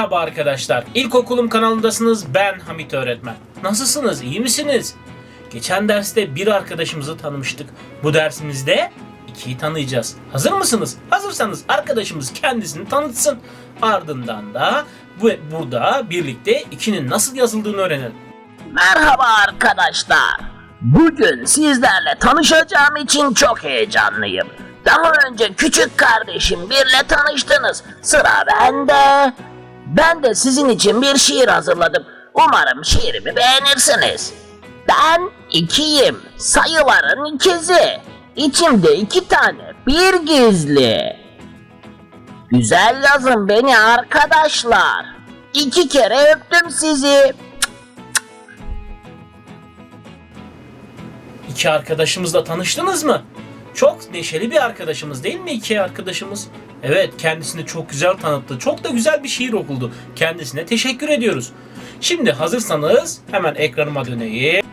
Merhaba arkadaşlar. İlkokulum kanalındasınız. Ben Hamit öğretmen. Nasılsınız? İyi misiniz? Geçen derste bir arkadaşımızı tanımıştık. Bu dersimizde ikiyi tanıyacağız. Hazır mısınız? Hazırsanız arkadaşımız kendisini tanıtsın. Ardından da bu, burada birlikte ikinin nasıl yazıldığını öğrenelim. Merhaba arkadaşlar. Bugün sizlerle tanışacağım için çok heyecanlıyım. Daha önce küçük kardeşim birle tanıştınız. Sıra bende. Ben de sizin için bir şiir hazırladım. Umarım şiirimi beğenirsiniz. Ben ikiyim. Sayıların ikizi. İçimde iki tane. Bir gizli. Güzel yazın beni arkadaşlar. İki kere öptüm sizi. İki arkadaşımızla tanıştınız mı? Çok neşeli bir arkadaşımız değil mi iki arkadaşımız? Evet kendisini çok güzel tanıttı. Çok da güzel bir şiir okuldu. Kendisine teşekkür ediyoruz. Şimdi hazırsanız hemen ekranıma döneyim.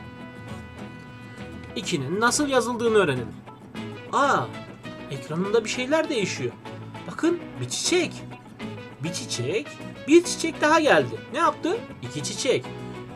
İkinin nasıl yazıldığını öğrenelim. Aa, ekranında bir şeyler değişiyor. Bakın bir çiçek. Bir çiçek, bir çiçek daha geldi. Ne yaptı? İki çiçek.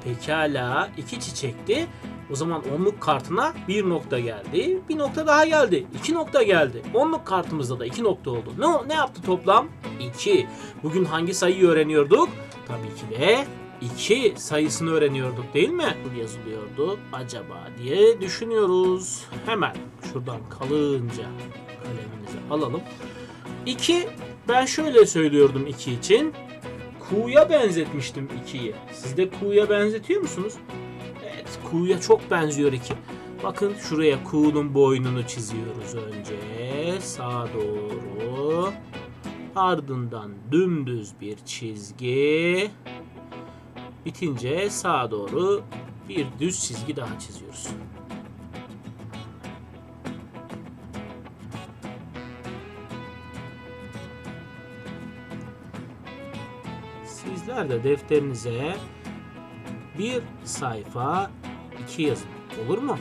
Pekala, iki çiçekti. O zaman onluk kartına bir nokta geldi. Bir nokta daha geldi. iki nokta geldi. Onluk kartımızda da iki nokta oldu. Ne, ne yaptı toplam? 2. Bugün hangi sayıyı öğreniyorduk? Tabii ki de 2 sayısını öğreniyorduk değil mi? Yazılıyordu acaba diye düşünüyoruz. Hemen şuradan kalınca kalemimizi alalım. 2 ben şöyle söylüyordum 2 için. Ku'ya benzetmiştim 2'yi. Siz de Ku'ya benzetiyor musunuz? Ku'ya çok benziyor 2. Bakın şuraya Ku'nun boynunu çiziyoruz önce. Sağa doğru. Ardından dümdüz bir çizgi. Bitince sağa doğru bir düz çizgi daha çiziyoruz. Sizler de defterinize bir sayfa iki yazın. Olur mu?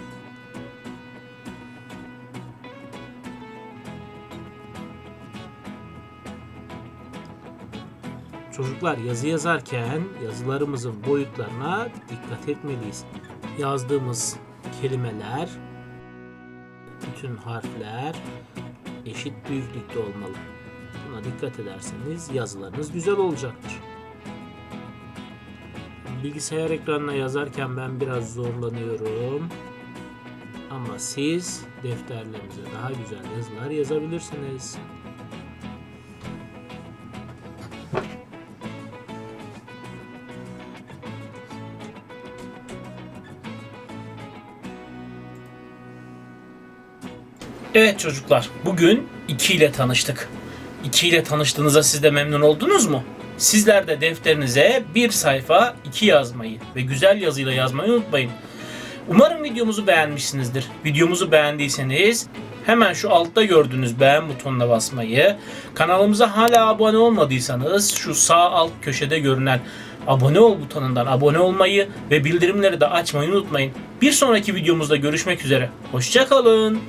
Çocuklar yazı yazarken yazılarımızın boyutlarına dikkat etmeliyiz. Yazdığımız kelimeler, bütün harfler eşit büyüklükte olmalı. Buna dikkat ederseniz yazılarınız güzel olacaktır. Bilgisayar ekranına yazarken ben biraz zorlanıyorum. Ama siz defterlerinize daha güzel yazılar yazabilirsiniz. Evet çocuklar, bugün 2 ile tanıştık. 2 ile tanıştığınızda siz de memnun oldunuz mu? Sizler de defterinize bir sayfa 2 yazmayı ve güzel yazıyla yazmayı unutmayın. Umarım videomuzu beğenmişsinizdir. Videomuzu beğendiyseniz hemen şu altta gördüğünüz beğen butonuna basmayı, kanalımıza hala abone olmadıysanız şu sağ alt köşede görünen abone ol butonundan abone olmayı ve bildirimleri de açmayı unutmayın. Bir sonraki videomuzda görüşmek üzere. Hoşçakalın.